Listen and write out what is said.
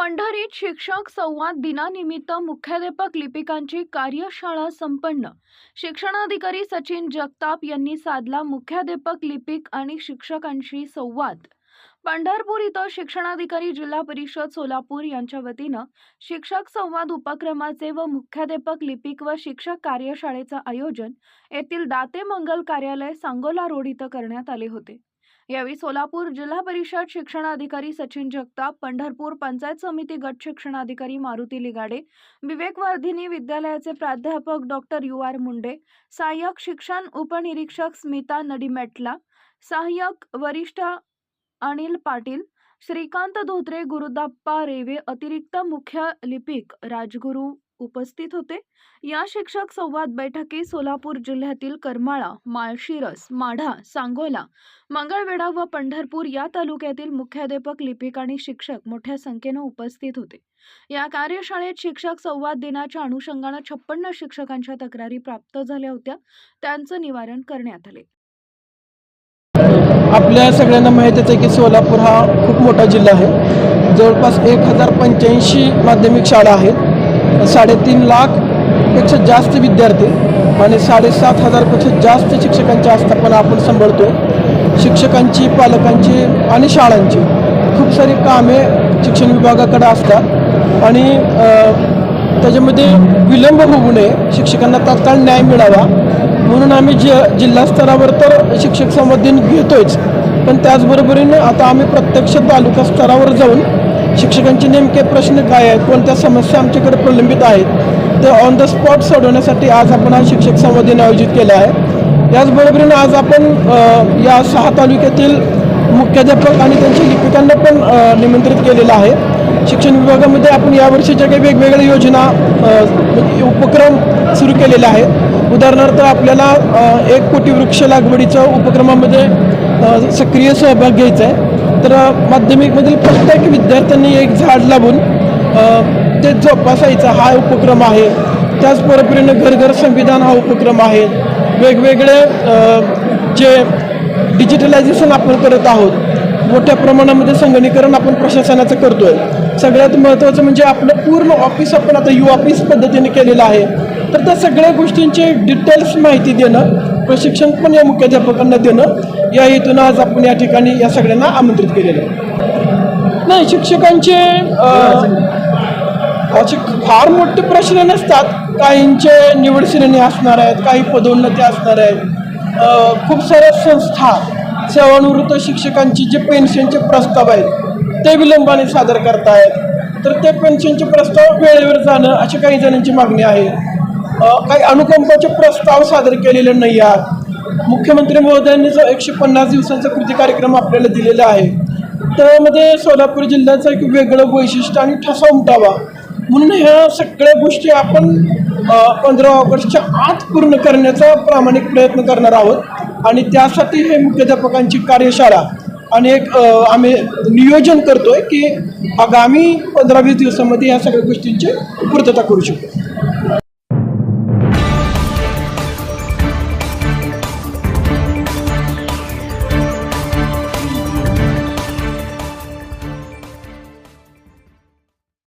पंढरीत शिक्षक संवाद दिनानिमित्त मुख्याध्यापक लिपिकांची कार्यशाळा संपन्न. शिक्षणाधिकारी सचिन जगताप यांनी साधला मुख्याध्यापक लिपिक आणि शिक्षकांशी संवाद. पंढरपूर इथं शिक्षणाधिकारी जिल्हा परिषद सोलापूर यांच्या वतीनं शिक्षक संवाद उपक्रमाचे व मुख्याध्यापक लिपिक व शिक्षक कार्यशाळेचं आयोजन येथील दाते मंगल कार्यालय सांगोला रोड इथं करण्यात आले होते. यावेळी सोलापूर जिल्हा परिषद शिक्षणाधिकारी सचिन जगताप पंढरपूर पंचायत समिती गट शिक्षणाधिकारी मारुती लिगाडे विवेकवर्धिनी विद्यालयाचे प्राध्यापक डॉक्टर यू. आर. मुंडे सहाय्यक शिक्षण उपनिरीक्षक स्मिता नडीमेटला सहाय्यक वरिष्ठ अनिल पाटील श्रीकांत धोत्रे गुरुदाप्पा रेवे अतिरिक्त मुख्य लिपिक राजगुरू उपस्थित होते. या शिक्षक संवाद बैठकी सोलापूर जिल्ह्यातील करमाळा माळशिरस माढा सांगोला मंगळवेढा व पंढरपूर या तालुक्यातील मुख्याध्यापक लिपिक आणि शिक्षक मोठ्या संख्येनं उपस्थित होते. या कार्यशाळेत शिक्षक संवाद दिनाच्या अनुषंगानं छप्पन्न शिक्षकांच्या तक्रारी प्राप्त झाल्या होत्या. त्यांचं निवारण करण्यात आले. आपल्या सगळ्यांना माहितीच आहे की सोलापूर हा खूप मोठा जिल्हा आहे. जवळपास एक हजार पंच्याऐंशी माध्यमिक शाळा आहेत. साडेतीन लाखपेक्षा जास्त विद्यार्थी आणि साडेसात हजारपेक्षा जास्त शिक्षकांची आस्थापना आपण सांभाळतो शिक्षकांची पालकांची आणि शाळांची खूप सारी कामे शिक्षण विभागाकडे असतात. आणि त्याच्यामध्ये विलंब होऊ नये. शिक्षकांना तात्काळ न्याय मिळावा. म्हणून आम्ही ज जिल्हा स्तरावर तर शिक्षक संवाद दिन घेतोयच. पण त्याचबरोबरीने आता आम्ही प्रत्यक्ष तालुका स्तरावर जाऊन शिक्षकांचे नेमके प्रश्न काय आहेत? कोणत्या समस्या आमच्याकडे प्रलंबित आहेत? ते ऑन द स्पॉट सोडवण्यासाठी आज आपण हा शिक्षक संवाद दिन आयोजित केला आहे. याचबरोबरीनं आज आपण या सहा तालुक्यातील मुख्याध्यापक आणि त्यांच्या लिपिकांना पण निमंत्रित केलेलं आहे. शिक्षण विभागामध्ये आपण यावर्षीच्या काही वेगवेगळ्या योजना म्हणजे उपक्रम सुरू केलेले आहेत. उदाहरणार्थ आपल्याला एक कोटी वृक्ष लागवडीच्या उपक्रमामध्ये सक्रिय सहभाग घ्यायचा आहे तर माध्यमिकमधील प्रत्येक विद्यार्थ्यांनी एक झाड लावून ते जोपासायचा हा उपक्रम आहे. त्याच पद्धतीने घर घर संविधान हा उपक्रम आहे. वेगवेगळे जे डिजिटलायझेशन आपण करत आहोत मोठ्या प्रमाणामध्ये संगणीकरण आपण प्रशासनाचं करतो आहे सगळ्यात महत्त्वाचं म्हणजे आपलं पूर्ण ऑफिस आपण आता यू ऑफिस पद्धतीने केलेलं आहे. तर त्या सगळ्या गोष्टींची डिटेल्स माहिती देणं प्रशिक्षण पण या मुख्याध्यापकांना देणं या हेतूनं आज आपण या ठिकाणी या सगळ्यांना आमंत्रित केलेलं आहे. नाही शिक्षकांचे असे फार मोठे प्रश्न नसतात. काहींचे निवड श्रेणी असणार आहेत काही पदोन्नती असणार आहेत. खूप साऱ्या संस्था सेवानिवृत्त शिक्षकांची जे पेन्शनचे प्रस्ताव आहेत ते विलंबाने सादर करतायत. तर ते पेन्शनचे प्रस्ताव वेळेवर जाणं अशी काही जणांची मागणी आहे. काही अनुकंपाचे प्रस्ताव सादर केलेले नाही आहेत. मुख्यमंत्री महोदयांनी जो एकशे पन्नास दिवसांचा कृती कार्यक्रम आपल्याला दिलेला आहे त्यामध्ये सोलापूर जिल्ह्याचं एक वेगळं वैशिष्ट्य आणि ठसा उमटावा. म्हणून ह्या सगळ्या गोष्टी आपण पंधरा ऑगस्टच्या आत पूर्ण करण्याचा प्रामाणिक प्रयत्न करणार आहोत. आणि त्यासाठी हे मुख्याध्यापकांची कार्यशाळा आणि एक आम्ही नियोजन करतोय की आगामी पंधरा वीस दिवसामध्ये या सगळ्या गोष्टींची पूर्तता करू शकतो